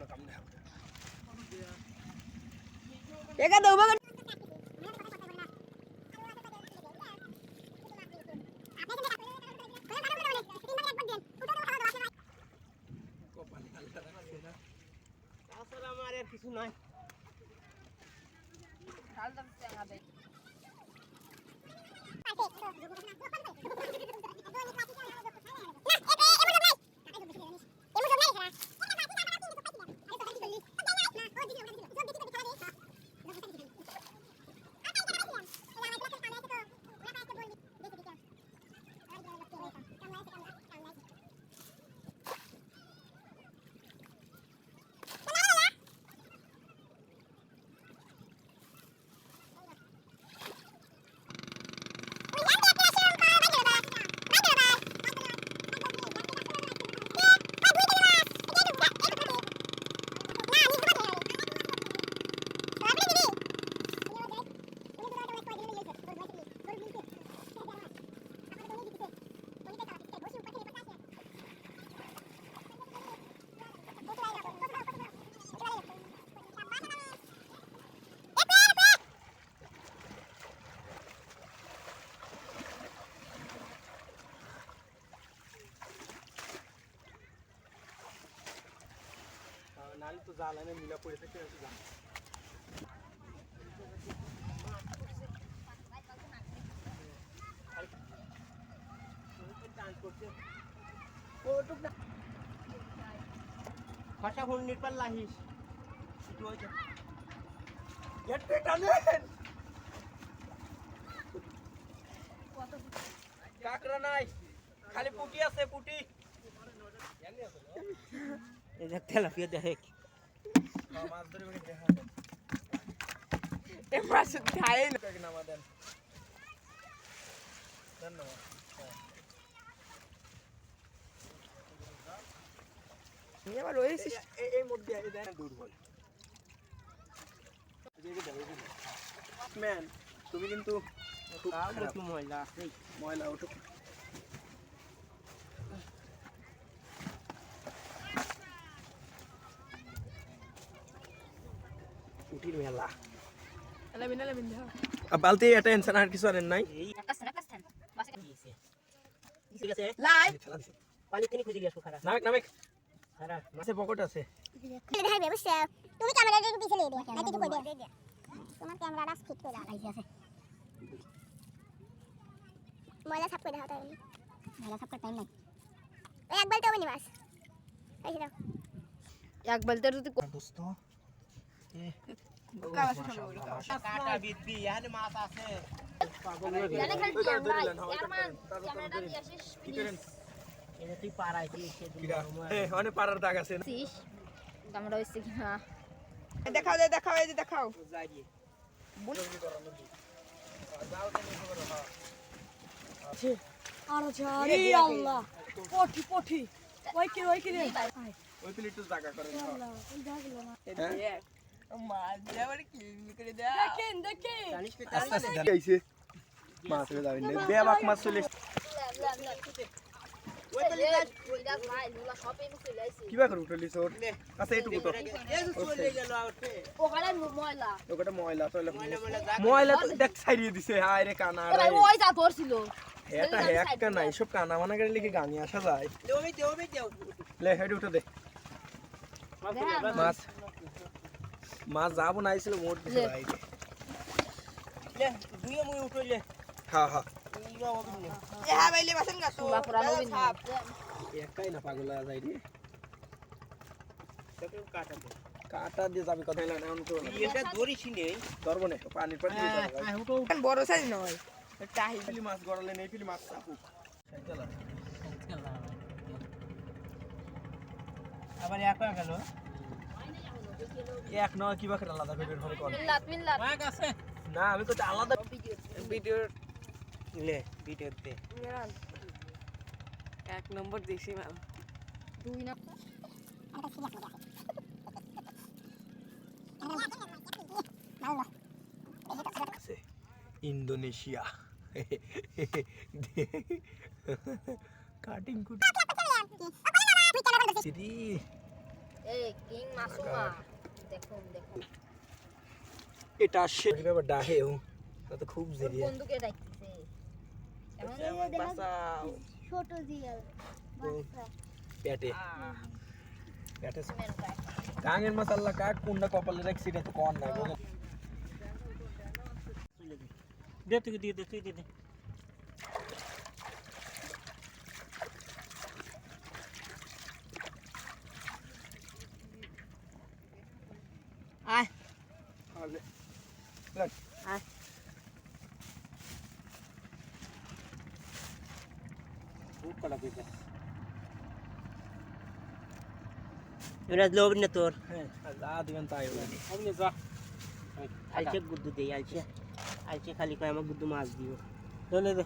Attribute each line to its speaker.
Speaker 1: অন্য কাম না
Speaker 2: একা দেবো বাগান
Speaker 1: কপালে আল্লাহ রাখছে না তাছাড়া আমার আর কিছু নাই নালে তো জাল এনে মিলা পড়ে থাকে জাল। ভাষা ফোন নির্পাল লাহিস কাকড়া নাই খালি পুটি আছে পুটি।
Speaker 2: তেলাপিয়া দেখ।
Speaker 1: তুমি কিন্তু।
Speaker 2: ময়লা
Speaker 1: ময়লা ওঠো মেলা
Speaker 2: এলাবিন এলাবিন দেখ
Speaker 1: বালতি এটা এনসান আর কিছু আনেন নাই
Speaker 2: লাই
Speaker 1: নামেক নামেক মাছে পকেট আছে।
Speaker 3: তুমি ক্যামেরাটা একটু পিছনে দিয়ে দাও একটু কই দে তোমার ক্যামেরাটা ফিট করে দাও আইছে আছে ময়লা সাফ করে দাও তাই ময়লা সাফ করতে টাইম নাই ওই এক বালতি হবে নি মাছ এই দাও
Speaker 2: এক বলতে যদি
Speaker 1: দোস্ত
Speaker 2: কাটা
Speaker 1: বিদ্যি এখানে মাছ আছে হ্যাঁ,
Speaker 3: মান
Speaker 1: না?
Speaker 3: না
Speaker 2: দেখাও দেখাও এই যে দেখাও আরে আল্লাহ পঠি পঠি ওই কি ওই কি রে
Speaker 1: ওই প্লেট তো জায়গা
Speaker 2: করে দেয় দেখেন।
Speaker 1: মাছ চলে কিবা করে উঠলি তো দেখ ছাড়িয়ে দিছে হায় কানা
Speaker 3: ওই যা ধরছিল
Speaker 1: এটা কানা এইসব কানা মানা করে লিখে গানি আসা যায় লে হেডে উঠে দে মাছ মাছ যাব না আইছিল মোট দিছে
Speaker 3: লে।
Speaker 1: বাইরে হ্যাঁ হ্যাঁ
Speaker 2: হ্যাঁ বাইলে বাসন গাছো
Speaker 3: বাপুরা নবীন।
Speaker 1: একাই না পাগল হয়ে যায় রে। কাটা দিয়ে যাবি কথা না এখন তো ধরবো না পানির পানি
Speaker 2: বড় সাইজ নয়। টাহি।
Speaker 1: পিলি মাছ গড়ালে নেই পিলি মাছ চাপুক।
Speaker 2: আবার এক গেল।
Speaker 1: এক নয় কিবা করে আলাদা করে
Speaker 3: মিল্লাত
Speaker 1: না আমি তো আলাদা
Speaker 2: ভিডিও
Speaker 1: লে ভিডিওতে
Speaker 2: এক নম্বর দেশি মাল।
Speaker 3: দুই না
Speaker 1: আছে। ইন্দোনেশিয়া। কাটিং কুটি
Speaker 4: এই কিং মাসুমা।
Speaker 1: এটা সে ব্যাপার ডাহে ও। তা তো খুব জেরিয়া
Speaker 4: বন্ধুকে ডাকতেছে। এখন
Speaker 1: বাঁচাও
Speaker 3: ছোট জিয়াল বাচ্চা।
Speaker 1: পেটে পেটে মাছ আল্লাহ কাক কোনটা কপালে রাখছি এটা তো কর নাই বলে।
Speaker 5: দে তুই দিয়ে দে তুই দিয়ে দে। বুক কলা কইতা এরা লোভ না তোর।
Speaker 1: হ্যাঁ যা দিবেন তাই হবে।
Speaker 5: আপনি যা। আলচে গুদ্দু দে আলচে আলচে খালি কয় আমার গুদ্দু মাছ দিও। দলে দে